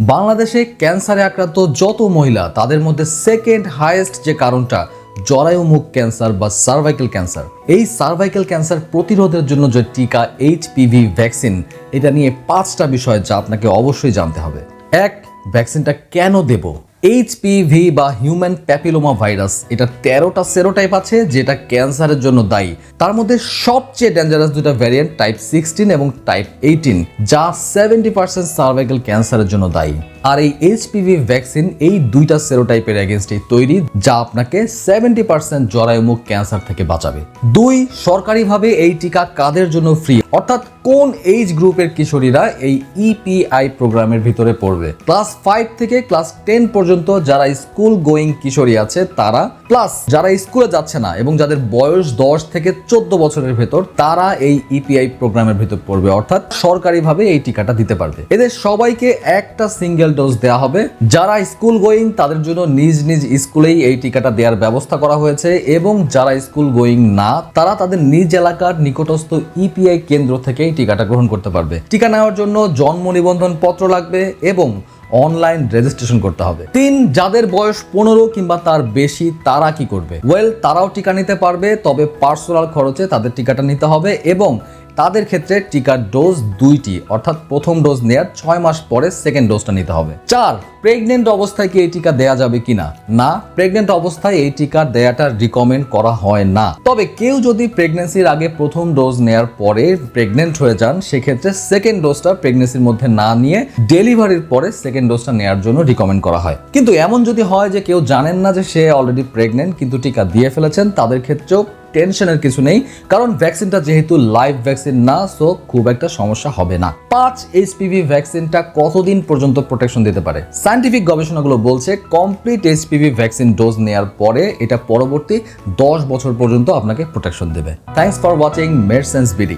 বাংলাদেশে ক্যান্সারে আক্রান্ত যত মহিলা, তাদের মধ্যে সেকেন্ড হাইয়েস্ট যে কারণটা জরায়ু মুখ ক্যান্সার বা সার্ভাইকেল ক্যান্সার এই সার্ভাইকেল ক্যান্সার প্রতিরোধের জন্য যে টিকা এইচ এইচপিভি ভ্যাকসিন এটা নিয়ে পাঁচটা বিষয় যা আপনাকে অবশ্যই জানতে হবে। এক ভ্যাকসিনটা কেন দেব? এইচপিভি বা হিউম্যান প্যাপিলোমা ভাইরাস এটা তেরোটা সেরোটাইপ আছে যেটা ক্যান্সারের জন্য দায়ী। তার মধ্যে সবচেয়ে ডেঞ্জারাস দুটা ভ্যারিয়েন্ট টাইপ সিক্সটিন এবং টাইপ এইটিন যা সেভেন্টি পার্সেন্ট সার্ভাইকেল ক্যান্সারের জন্য দায়ী। আর এই এইচপিভি ভ্যাকসিন এই দুইটা সেরোটাইপের এগেনস্টে তৈরি, যা আপনাকে সেভেন্টি পার্সেন্ট জরায়ুমুখ ক্যান্সার থেকে বাঁচাবে। দুই, সরকারিভাবে এই টিকা কাদের জন্য ফ্রি অর্থাৎ কোন এইজ গ্রুপের কিশোরীরা এই ইপিআই প্রোগ্রামের ভিতরে পড়বে? ক্লাস ফাইভ থেকে ক্লাস টেন পর্যন্ত যারা স্কুল গোয়িং কিশোরী আছে, তারা প্লাস যারা স্কুলে যাচ্ছে না এবং যাদের বয়স দশ থেকে চোদ্দ বছরের ভেতর, তারা এই ইপিআই প্রোগ্রামের ভেতর পড়বে, অর্থাৎ সরকারিভাবে এই টিকাটা দিতে পারবে। এদের সবাইকে একটা সিঙ্গেল ডোজ দেওয়া হবে। যারা স্কুল গোয়িং, তাদের জন্য নিজ নিজ স্কুলেই এই টিকাটা দেওয়ার ব্যবস্থা করা হয়েছে এবং যারা স্কুল গোয়িং না, তারা তাদের নিজ এলাকার নিকটস্থ ইপিআই কেন্দ্র থেকে এই টিকাটা গ্রহণ করতে পারবে। টিকা নেওয়ার জন্য জন্ম নিবন্ধন পত্র লাগবে এবং অনলাইন রেজিস্ট্রেশন করতে হবে। তিন, যাদের বয়স পনেরো কিংবা তার বেশি, তারা কি করবে? ওয়েল তারাও টিকা নিতে পারবে, তবে পার্সোনাল খরচে তাদের টিকাটা নিতে হবে এবং তাদের ক্ষেত্রে টিকার ডোজ দুইটি, অর্থাৎ প্রথম ডোজ নেয়ার ছয় মাস পরে সেকেন্ড ডোজটা নিতে হবে। চার প্রেগনেন্ট অবস্থায় কি এই টিকা দেয়া যাবে কিনা? না প্রেগনেন্ট অবস্থায় এই টিকা দেয়াটা রিকমেন্ড করা হয় না। তবে কেউ যদি প্রেগনেন্সির আগে প্রথম ডোজ নেয়ার পরে প্রেগনেন্ট হয়ে যান, সেক্ষেত্রে সেকেন্ড ডোজটা প্রেগনেন্সির মধ্যে না নিয়ে ডেলিভারির পরে সেকেন্ড ডোজটা নেয়ার জন্য রিকমেন্ড করা হয়। কিন্তু এমন যদি হয় যে কেউ জানেন না যে সে অলরেডি প্রেগনেন্ট কিন্তু টিকা দিয়ে ফেলেছেন, তাদের ক্ষেত্রেও টেনশনের কিছু নেই, কারণ ভ্যাকসিনটা যেহেতু লাইভ ভ্যাকসিন না সো খুব একটা সমস্যা হবে না। পাঁচ এইচপিভি ভ্যাকসিনটা কতদিন পর্যন্ত প্রোটেকশন দিতে পারে? সায়েন্টিফিক গবেষণাগুলো বলছে কমপ্লিট এইচপিভি ভ্যাকসিন ডোজ নেওয়ার পরে এটা পরবর্তী দশ বছর পর্যন্ত আপনাকে প্রোটেকশন দেবে। Thanks for watching Medsense BD